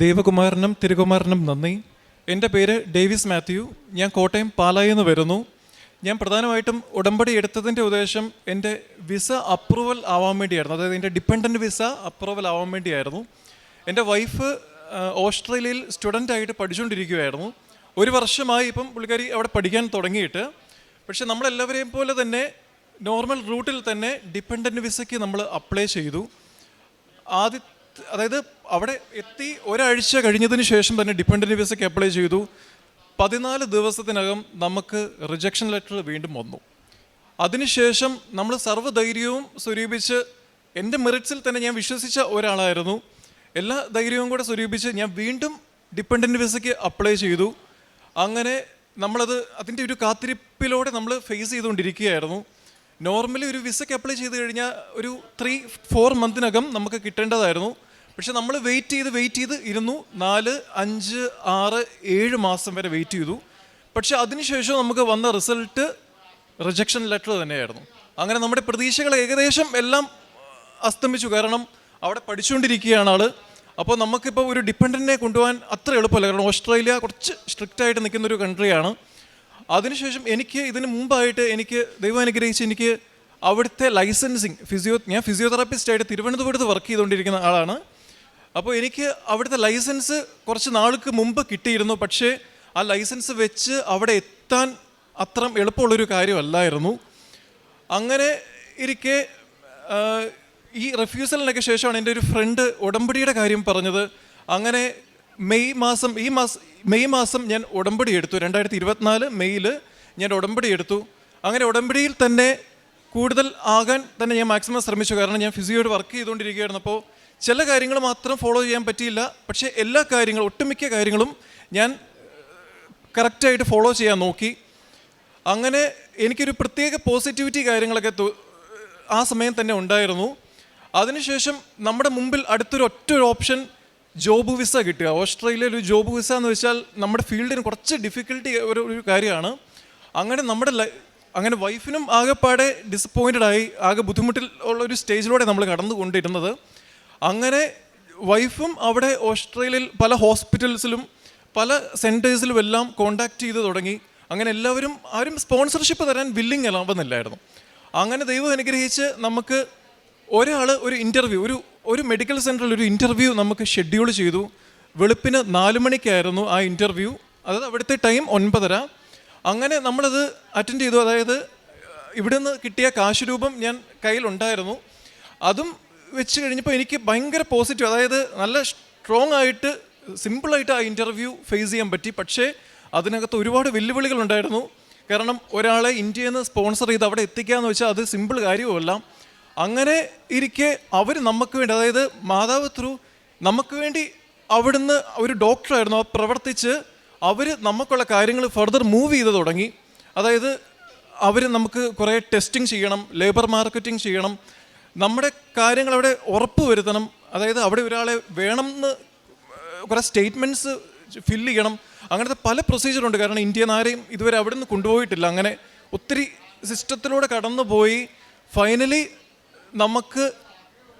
ദേവകുമാരനും തിരുകുമാരനും നന്ദി. എന്റെ പേര് ഡേവിസ് മാത്യു. ഞാൻ കോട്ടയം പാലായിൽ നിന്ന് വരുന്നു. ഞാൻ പ്രധാനമായിട്ടും ഉടമ്പടി എടുത്തതിന്റെ ഉദ്ദേശം എന്റെ വിസ അപ്രൂവൽ ആവാൻ വേണ്ടിയായിരുന്നു. അതായത് എന്റെ ഡിപ്പെൻഡന്റ് വിസ അപ്രൂവൽ ആവാൻ വേണ്ടിയായിരുന്നു. എന്റെ വൈഫ് ഓസ്ട്രേലിയയിൽ സ്റ്റുഡന്റ് ആയിട്ട് പഠിച്ചുകൊണ്ടിരിക്കുകയായിരുന്നു. ഒരു വർഷമായി ഇപ്പം പുള്ളിക്കാരി അവിടെ പഠിക്കാൻ തുടങ്ങിയിട്ട്. പക്ഷേ നമ്മളെല്ലാവരെയും പോലെ തന്നെ നോർമൽ റൂട്ടിൽ തന്നെ ഡിപ്പെൻഡന്റ് വിസയ്ക്ക് നമ്മൾ അപ്ലൈ ചെയ്തു. ആദ്യ അതായത് അവിടെ എത്തി ഒരാഴ്ച കഴിഞ്ഞതിന് ശേഷം തന്നെ ഡിപ്പെൻഡന്റ് വിസയ്ക്ക് അപ്ലൈ ചെയ്തു. പതിനാല് ദിവസത്തിനകം നമുക്ക് റിജക്ഷൻ ലെറ്റർ വീണ്ടും വന്നു. അതിനുശേഷം നമ്മൾ സർവധൈര്യവും സ്വരൂപിച്ച് എന്റെ മെറിറ്റ്സിൽ തന്നെ ഞാൻ വിശ്വസിച്ച ഒരാളായിരുന്നു. എല്ലാ ധൈര്യവും കൂടെ സ്വരൂപിച്ച് ഞാൻ വീണ്ടും ഡിപ്പെൻഡന്റ് വിസയ്ക്ക് അപ്ലൈ ചെയ്തു. അങ്ങനെ നമ്മളത് അതിന്റെ ഒരു കാത്തിരിപ്പിലൂടെ നമ്മൾ ഫേസ് ചെയ്തുകൊണ്ടിരിക്കുകയായിരുന്നു. നോർമലി ഒരു വിസയ്ക്ക് അപ്ലൈ ചെയ്ത് കഴിഞ്ഞാൽ ഒരു ത്രീ ഫോർ മന്തിനകം നമുക്ക് കിട്ടേണ്ടതായിരുന്നു. പക്ഷെ നമ്മൾ വെയിറ്റ് ചെയ്ത് വെയിറ്റ് ചെയ്ത് ഇരുന്നു. നാല് അഞ്ച് ആറ് ഏഴ് മാസം വരെ വെയിറ്റ് ചെയ്തു. പക്ഷെ അതിനുശേഷം നമുക്ക് വന്ന റിസൾട്ട് റിജക്ഷൻ ലെറ്റർ തന്നെയായിരുന്നു. അങ്ങനെ നമ്മുടെ പ്രതീക്ഷകൾ ഏകദേശം എല്ലാം അസ്തംഭിച്ചു കാരണം അവിടെ പഠിച്ചുകൊണ്ടിരിക്കുകയാണ് ആൾ. അപ്പോൾ നമുക്കിപ്പോൾ ഒരു ഡിപ്പെൻഡന്റിനെ കൊണ്ടുപോകാൻ അത്ര എളുപ്പമല്ല. കാരണം ഓസ്ട്രേലിയ കുറച്ച് സ്ട്രിക്റ്റ് ആയിട്ട് നിൽക്കുന്ന ഒരു കൺട്രിയാണ് അതിനുശേഷം എനിക്ക് ഇതിന് മുമ്പായിട്ട് എനിക്ക് ദൈവം അനുഗ്രഹിച്ച് എനിക്ക് അവിടുത്തെ ലൈസൻസിങ് ഫിസിയോ ഞാൻ ഫിസിയോതെറാപ്പിസ്റ്റ് ആയിട്ട് തിരുവനന്തപുരത്ത് വർക്ക് ചെയ്തുകൊണ്ടിരിക്കുന്ന ആളാണ്. അപ്പോൾ എനിക്ക് അവിടുത്തെ ലൈസൻസ് കുറച്ച് നാൾക്ക് മുമ്പ് കിട്ടിയിരുന്നു പക്ഷേ ആ ലൈസൻസ് വെച്ച് അവിടെ എത്താൻ അത്ര എളുപ്പമുള്ളൊരു കാര്യമല്ലായിരുന്നു. അങ്ങനെ ഇരിക്കെ ഈ റെഫ്യൂസലിനൊക്കെ ശേഷമാണ് എന്റെ ഒരു ഫ്രണ്ട് ഉടമ്പടിയുടെ കാര്യം പറഞ്ഞത്. അങ്ങനെ മെയ് മാസം ഈ മാസം മെയ് മാസം ഞാൻ ഉടമ്പടി എടുത്തു. രണ്ടായിരത്തി ഇരുപത്തിനാല് മെയ്യിൽ ഞാൻ ഉടമ്പടി എടുത്തു. അങ്ങനെ ഉടമ്പടിയിൽ തന്നെ കൂടുതൽ ആകാൻ തന്നെ ഞാൻ മാക്സിമം ശ്രമിച്ചു. കാരണം ഞാൻ ഫിസിയോട് വർക്ക് ചെയ്തുകൊണ്ടിരിക്കുകയായിരുന്നു. അപ്പോൾ ചില കാര്യങ്ങൾ മാത്രം ഫോളോ ചെയ്യാൻ പറ്റിയില്ല. പക്ഷേ എല്ലാ കാര്യങ്ങളും ഒട്ടുമിക്ക കാര്യങ്ങളും ഞാൻ കറക്റ്റായിട്ട് ഫോളോ ചെയ്യാൻ നോക്കി. അങ്ങനെ എനിക്കൊരു പ്രത്യേക പോസിറ്റിവിറ്റി കാര്യങ്ങളൊക്കെ ആ സമയം തന്നെ ഉണ്ടായിരുന്നു. അതിനുശേഷം നമ്മുടെ മുമ്പിൽ അടുത്തൊരു ഒറ്റ ഒരു ഓപ്ഷൻ ജോബ് വിസ കിട്ടുക. ഓസ്ട്രേലിയയിൽ ഒരു ജോബ് വിസ എന്ന് വെച്ചാൽ നമ്മുടെ ഫീൽഡിന് കുറച്ച് ഡിഫിക്കൽട്ടി ഒരു കാര്യമാണ്. അങ്ങനെ നമ്മുടെ അങ്ങനെ വൈഫിനും ആകെപ്പാടെ ഡിസപ്പോയിന്റഡ് ആയി ആകെ ബുദ്ധിമുട്ടിൽ ഉള്ള ഒരു സ്റ്റേജിലൂടെ നമ്മൾ കടന്നു കൊണ്ടിരുന്നത് അങ്ങനെ വൈഫും അവിടെ ഓസ്ട്രേലിയയിൽ പല ഹോസ്പിറ്റൽസിലും പല സെന്റേഴ്സിലും എല്ലാം കോണ്ടാക്ട് ചെയ്ത് തുടങ്ങി. അങ്ങനെ എല്ലാവരും ആരും സ്പോൺസർഷിപ്പ് തരാൻ വില്ലിങ് ആവുന്നില്ലായിരുന്നു അങ്ങനെ ദൈവം അനുഗ്രഹിച്ച് നമുക്ക് ഒരാൾ ഒരു ഇന്റർവ്യൂ ഒരു ഒരു മെഡിക്കൽ സെന്ററിൽ ഒരു ഇന്റർവ്യൂ നമുക്ക് ഷെഡ്യൂൾ ചെയ്തു. വെളുപ്പിന് നാല് മണിക്കായിരുന്നു ആ ഇന്റർവ്യൂ അതായത് അവിടുത്തെ ടൈം ഒൻപതര. അങ്ങനെ നമ്മളത് അറ്റൻഡ് ചെയ്തു. അതായത് ഇവിടെ നിന്ന് കിട്ടിയ കാശ് രൂപം ഞാൻ കയ്യിലുണ്ടായിരുന്നു. അതും വെച്ച് കഴിഞ്ഞപ്പോൾ എനിക്ക് ഭയങ്കര പോസിറ്റീവ് അതായത് നല്ല സ്ട്രോങ് ആയിട്ട് സിമ്പിളായിട്ട് ആ ഇന്റർവ്യൂ ഫേസ് ചെയ്യാൻ പറ്റി. പക്ഷേ അതിനകത്ത് ഒരുപാട് വെല്ലുവിളികൾ ഉണ്ടായിരുന്നു. കാരണം ഒരാളെ ഇന്ത്യയിൽ നിന്ന് സ്പോൺസർ ചെയ്ത് അവിടെ എത്തിക്കുക എന്ന് വെച്ചാൽ അത് സിമ്പിൾ കാര്യവുമല്ല. അങ്ങനെ ഇരിക്കെ അവർ നമുക്ക് വേണ്ടി അതായത് മാതാവ് ത്രൂ നമുക്ക് വേണ്ടി അവിടുന്ന് ഒരു ഡോക്ടറായിരുന്നു പ്രവർത്തിച്ച് അവർ നമുക്കുള്ള കാര്യങ്ങൾ ഫർദർ മൂവ് ചെയ്ത് തുടങ്ങി. അതായത് അവർ നമുക്ക് കുറേ ടെസ്റ്റിംഗ് ചെയ്യണം ലേബർ മാർക്കറ്റിംഗ് ചെയ്യണം. നമ്മുടെ കാര്യങ്ങൾ അവിടെ ഉറപ്പ് വരുത്തണം. അതായത് അവിടെ ഒരാളെ വേണം എന്ന് കുറേ സ്റ്റേറ്റ്മെന്റ്സ് ഫില്ല് ചെയ്യണം. അങ്ങനത്തെ പല പ്രൊസീജിയറുണ്ട് കാരണം ഇന്ത്യൻ ആരെയും ഇതുവരെ അവിടെ നിന്ന് കൊണ്ടുപോയിട്ടില്ല. അങ്ങനെ ഒത്തിരി സിസ്റ്റത്തിലൂടെ കടന്നുപോയി. ഫൈനലി നമുക്ക്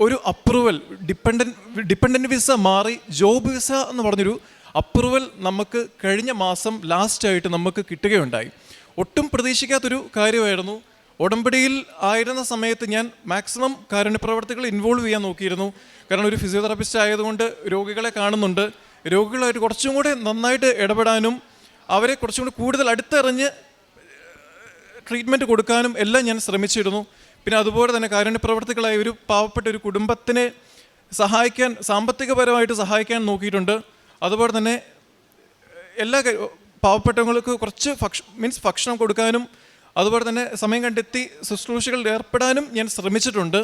ഒരു അപ്രൂവൽ ഡിപ്പെൻഡൻ ഡിപ്പെൻഡന്റ് വിസ മാറി ജോബ് വിസ എന്ന് പറഞ്ഞൊരു അപ്രൂവൽ നമുക്ക് കഴിഞ്ഞ മാസം ലാസ്റ്റായിട്ട് നമുക്ക് കിട്ടുകയുണ്ടായി. ഒട്ടും പ്രതീക്ഷിക്കാത്തൊരു കാര്യമായിരുന്നു. ഉടമ്പടിയിൽ ആയിരുന്ന സമയത്ത് ഞാൻ മാക്സിമം കാരുണ്യപ്രവർത്തികൾ ഇൻവോൾവ് ചെയ്യാൻ നോക്കിയിരുന്നു. കാരണം ഒരു ഫിസിയോതെറാപ്പിസ്റ്റ് ആയതുകൊണ്ട് രോഗികളെ കാണുന്നുണ്ട്. രോഗികളായിട്ട് കുറച്ചും കൂടെ നന്നായിട്ട് ഇടപെടാനും അവരെ കുറച്ചും കൂടി കൂടുതൽ അടുത്തെറിഞ്ഞ് ട്രീറ്റ്മെന്റ് കൊടുക്കാനും എല്ലാം ഞാൻ ശ്രമിച്ചിരുന്നു. പിന്നെ അതുപോലെ തന്നെ കാരുണ്യപ്രവർത്തികളായ ഒരു പാവപ്പെട്ട ഒരു കുടുംബത്തിനെ സഹായിക്കാൻ സാമ്പത്തികപരമായിട്ട് സഹായിക്കാൻ നോക്കിയിട്ടുണ്ട്. അതുപോലെ തന്നെ എല്ലാ പാവപ്പെട്ടവങ്ങൾക്ക് കുറച്ച് ഭക്ഷ മീൻസ് ഭക്ഷണം കൊടുക്കാനും അതുപോലെ തന്നെ സമയം കണ്ടെത്തി ശുശ്രൂഷകളിൽ ഏർപ്പെടാനും ഞാൻ ശ്രമിച്ചിട്ടുണ്ട്.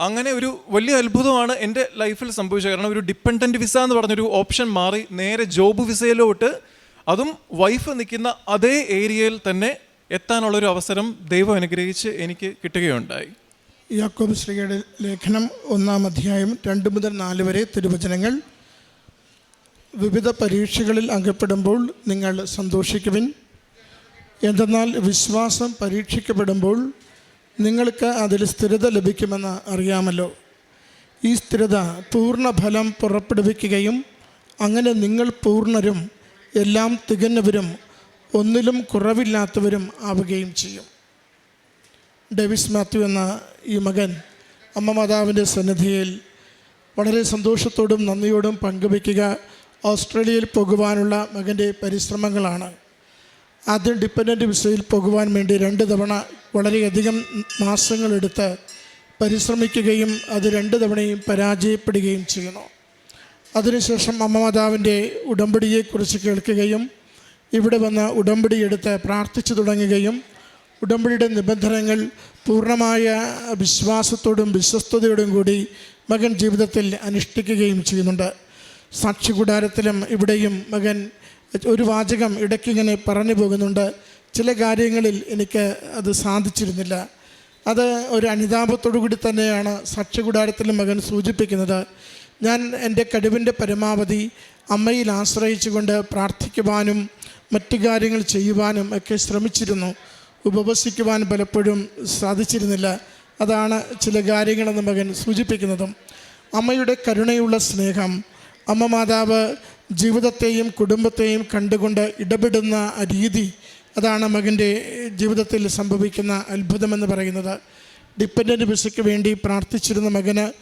അങ്ങനെ ഒരു വലിയ അത്ഭുതമാണ് എന്റെ ലൈഫിൽ സംഭവിച്ചത്. കാരണം ഒരു ഡിപ്പെൻഡന്റ് വിസ എന്ന് പറഞ്ഞൊരു ഓപ്ഷൻ മാറി നേരെ ജോബ് വിസയിലോട്ട് അതും വൈഫ് നിൽക്കുന്ന അതേ ഏരിയയിൽ തന്നെ എത്താനുള്ളൊരു അവസരം ദൈവം അനുഗ്രഹിച്ച് എനിക്ക് കിട്ടുകയുണ്ടായി. യാക്കോബ് ശ്രീയുടെ ലേഖനം ഒന്നാം അധ്യായം രണ്ട് മുതൽ നാല് വരെ തിരുവചനങ്ങൾ. വിവിധ പരീക്ഷകളിൽ അകപ്പെടുമ്പോൾ നിങ്ങൾ സന്തോഷിക്കുവിൻ. എന്തെന്നാൽ വിശ്വാസം പരീക്ഷിക്കപ്പെടുമ്പോൾ നിങ്ങൾക്ക് അതിൽ സ്ഥിരത ലഭിക്കുമെന്ന് അറിയാമല്ലോ. ഈ സ്ഥിരത പൂർണ ഫലം പുറപ്പെടുവിക്കുകയും അങ്ങനെ നിങ്ങൾ പൂർണരും എല്ലാം തികഞ്ഞവരും ഒന്നിലും കുറവില്ലാത്തവരും ആവുകയും ചെയ്യും. ഡേവിസ് മാത്യു എന്ന ഈ മകൻ അമ്മ മാതാവിന്റെ സന്നിധിയിൽ വളരെ സന്തോഷത്തോടും നന്ദിയോടും പങ്കുവയ്ക്കുക. ഓസ്ട്രേലിയയിൽ പോകുവാനുള്ള മകന്റെ പരിശ്രമങ്ങളാണ്. ആദ്യം ഡിപ്പെൻഡന്റ് വിസയിൽ പോകുവാൻ വേണ്ടി രണ്ട് തവണ വളരെയധികം മാസങ്ങളെടുത്ത് പരിശ്രമിക്കുകയും അത് രണ്ട് തവണയും പരാജയപ്പെടുകയും ചെയ്യുന്നു. അതിനുശേഷം അമ്മമാതാവിന്റെ ഉടമ്പടിയെക്കുറിച്ച് കേൾക്കുകയും ഇവിടെ വന്ന് ഉടമ്പടി എടുത്ത് പ്രാർത്ഥിച്ചു തുടങ്ങുകയും ഉടമ്പടിയുടെ നിബന്ധനകൾ പൂർണമായ വിശ്വാസത്തോടും വിശ്വസ്തയോടും കൂടി മകൻ ജീവിതത്തിൽ അനുഷ്ഠിക്കുകയും ചെയ്യുന്നുണ്ട്. സാക്ഷി കൂടാരത്തിലും ഇവിടെയും മകൻ ഒരു വാചകം ഇടയ്ക്കിങ്ങനെ പറഞ്ഞു പോകുന്നുണ്ട്. ചില കാര്യങ്ങളിൽ എനിക്ക് അത് സാധിച്ചിരുന്നില്ല. അത് ഒരു അനുതാപത്തോടു കൂടി തന്നെയാണ് സാക്ഷി കൂടാരത്തിലും മകൻ സൂചിപ്പിക്കുന്നത്. ഞാൻ എന്റെ കഴിവിന്റെ പരമാവധി അമ്മയിൽ ആശ്രയിച്ചുകൊണ്ട് പ്രാർത്ഥിക്കുവാനും മറ്റു കാര്യങ്ങൾ ചെയ്യുവാനും ഒക്കെ ശ്രമിച്ചിരുന്നു. ഉപവസിക്കുവാൻ പലപ്പോഴും സാധിച്ചിരുന്നില്ല. അതാണ് ചില കാര്യങ്ങളെന്ന് മകൻ സൂചിപ്പിക്കുന്നതും. അമ്മയുടെ കരുണയുള്ള സ്നേഹം അമ്മ മാതാവ് ജീവിതത്തെയും കുടുംബത്തെയും കണ്ടുകൊണ്ട് ഇടപെടുന്ന രീതി അതാണ് മകന്റെ ജീവിതത്തിൽ സംഭവിക്കുന്ന അത്ഭുതമെന്ന് പറയുന്നത്. ഡിപ്പെൻഡന്റ് വിസയ്ക്ക് വേണ്ടി പ്രാർത്ഥിച്ചിരുന്ന മകന്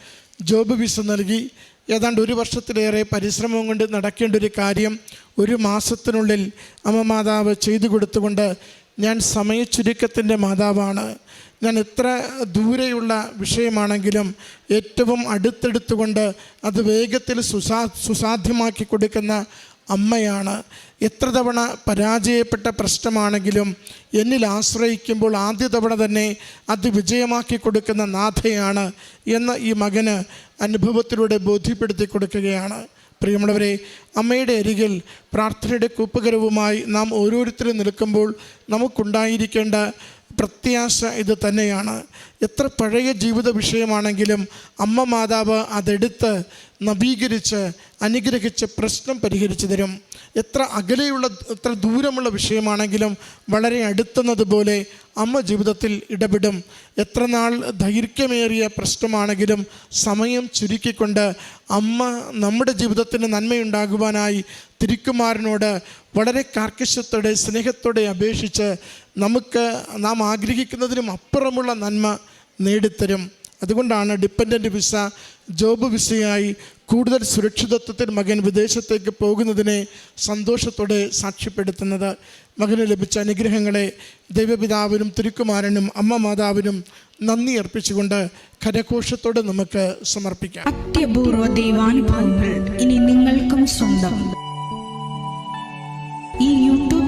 ജോബ് വിസ നൽകി. ഏതാണ്ട് ഒരു വർഷത്തിലേറെ പരിശ്രമം കൊണ്ട് നടക്കേണ്ട ഒരു കാര്യം ഒരു മാസത്തിനുള്ളിൽ അമ്മ മാതാവ് ചെയ്തു കൊടുത്തുകൊണ്ട് ഞാൻ സമയച്ചുരുക്കത്തിന്റെ മാതാവാണ്. ഞാൻ എത്ര ദൂരെയുള്ള വിഷയമാണെങ്കിലും ഏറ്റവും അടുത്തെടുത്തുകൊണ്ട് അത് വേഗത്തിൽ സുസാ സുസാധ്യമാക്കി കൊടുക്കുന്ന അമ്മയാണ്. എത്ര തവണ പരാജയപ്പെട്ട പ്രശ്നമാണെങ്കിലും എന്നിൽ ആശ്രയിക്കുമ്പോൾ ആദ്യ തവണ തന്നെ അത് വിജയമാക്കി കൊടുക്കുന്ന നാഥയാണ് എന്ന് ഈ മകന് അനുഭവത്തിലൂടെ ബോധ്യപ്പെടുത്തി കൊടുക്കുകയാണ്. പ്രിയമുള്ളവരെ അമ്മയുടെ അരികിൽ പ്രാർത്ഥനയുടെ കൂപ്പുകരവുമായി നാം ഓരോരുത്തരും നിൽക്കുമ്പോൾ നമുക്കുണ്ടായിരിക്കേണ്ട പ്രത്യാശ ഇത് തന്നെയാണ്. എത്ര പഴയ ജീവിത വിഷയമാണെങ്കിലും അമ്മ മാതാവ് അതെടുത്ത് നവീകരിച്ച് അനുഗ്രഹിച്ച് പ്രശ്നം പരിഹരിച്ചു തരും. എത്ര അകലെയുള്ള എത്ര ദൂരമുള്ള വിഷയമാണെങ്കിലും വളരെ അടുത്തുന്നതുപോലെ അമ്മ ജീവിതത്തിൽ ഇടപെടും. എത്ര നാൾ ദൈർഘ്യമേറിയ പ്രശ്നമാണെങ്കിലും സമയം ചുരുക്കിക്കൊണ്ട് അമ്മ നമ്മുടെ ജീവിതത്തിന് നന്മയുണ്ടാകുവാനായി തിരുക്കുമാരനോട് വളരെ കാർക്കശ്യത്തോടെ സ്നേഹത്തോടെ അപേക്ഷിച്ച് നമുക്ക് നാം ആഗ്രഹിക്കുന്നതിനും അപ്പുറമുള്ള നന്മ നേടിത്തരും. അതുകൊണ്ടാണ് ഡിപ്പെൻഡന്റ് വിസ ജോബ് വിസയായി കൂടുതൽ സുരക്ഷിതത്വത്തിൽ മകൻ വിദേശത്തേക്ക് പോകുന്നതിനെ സന്തോഷത്തോടെ സാക്ഷ്യപ്പെടുത്തുന്നത്. മകന് ലഭിച്ച അനുഗ്രഹങ്ങളെ ദൈവപിതാവിനും തിരുക്കുമാരനും അമ്മ മാതാവിനും നന്ദി അർപ്പിച്ചുകൊണ്ട് കരഘോഷത്തോടെ നമുക്ക് സമർപ്പിക്കാം. അത്യപൂർവ ദൈവാനുഭവങ്ങൾ ഇനി നിങ്ങൾക്കും സ്വന്തം.